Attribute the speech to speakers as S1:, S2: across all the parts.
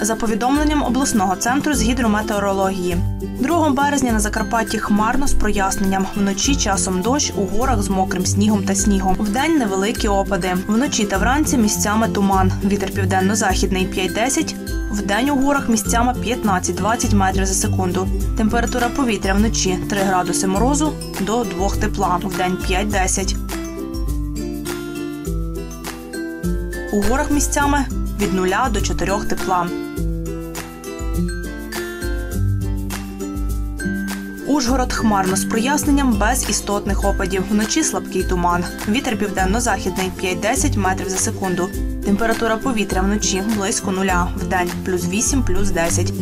S1: За повідомленням обласного центру з гідрометеорології. 2 березня на Закарпатті хмарно з проясненням. Вночі часом дощ у горах з мокрим снігом та снігом. Вдень невеликі опади. Вночі та вранці місцями туман. Вітер південно-західний 5-10. Вдень у горах місцями 15-20 метрів за секунду. Температура повітря вночі 3 градуси морозу до 2 тепла. Вдень 5-10. У горах місцями від 0 до 4 тепла. Ужгород хмарно з проясненням без істотних опадів. Вночі слабкий туман. Вітер південно-західний 5-10 метрів за секунду. Температура повітря вночі близько нуля. Вдень плюс 8, плюс 10.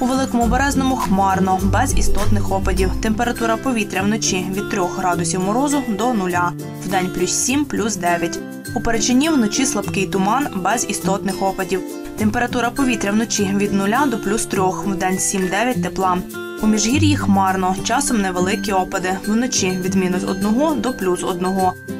S1: У великому березному хмарно, без істотних опадів. Температура повітря вночі від 3 градусів морозу до нуля. Вдень плюс 7, плюс 9. У Перечині вночі слабкий туман без істотних опадів. Температура повітря вночі від 0 до плюс 3, вдень 7-9 тепла. У міжгір'ї хмарно, часом невеликі опади. Вночі від мінус 1 до плюс 1.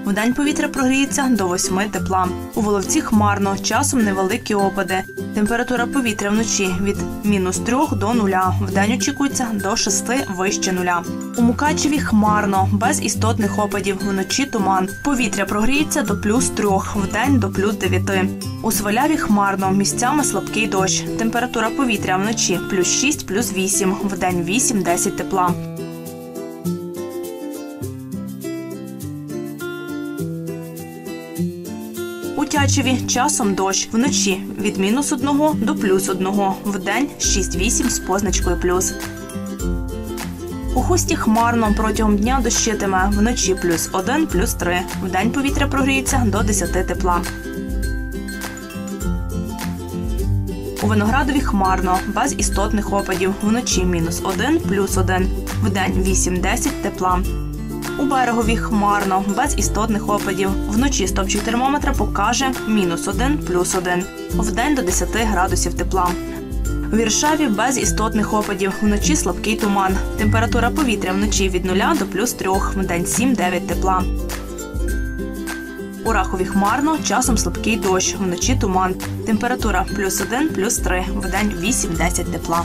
S1: Вдень повітря прогріється до 8 тепла. У Воловці хмарно, часом невеликі опади. Температура повітря вночі від мінус 3 до 0. Вдень очікується до 6 вище нуля. У Мукачеві хмарно, без істотних опадів. Вночі туман. Повітря прогріється до плюс 3, вдень до плюс 9. У Сваляві хмарно, місцями слабкий дощ. Температура повітря вночі плюс 6, плюс 8, вдень 8-10 тепла. У Тячеві часом дощ вночі від мінус 1 до плюс 1, вдень 6-8 з позначкою плюс. У хусті хмарно протягом дня дощитиме вночі плюс 1, плюс 3. Вдень повітря прогріється до 10 тепла. У виноградові хмарно, без істотних опадів. Вночі мінус 1, плюс 1. Вдень 8-10 тепла. У берегові хмарно, без істотних опадів. Вночі стопчик термометра покаже мінус 1, плюс 1. Вдень до 10 градусів тепла. У Віршаві без істотних опадів. Вночі слабкий туман. Температура повітря вночі від 0 до плюс 3, вдень 7-9 тепла. У Рахові хмарно, часом слабкий дощ. Вночі туман. Температура плюс 1, плюс 3, вдень 8-10 тепла.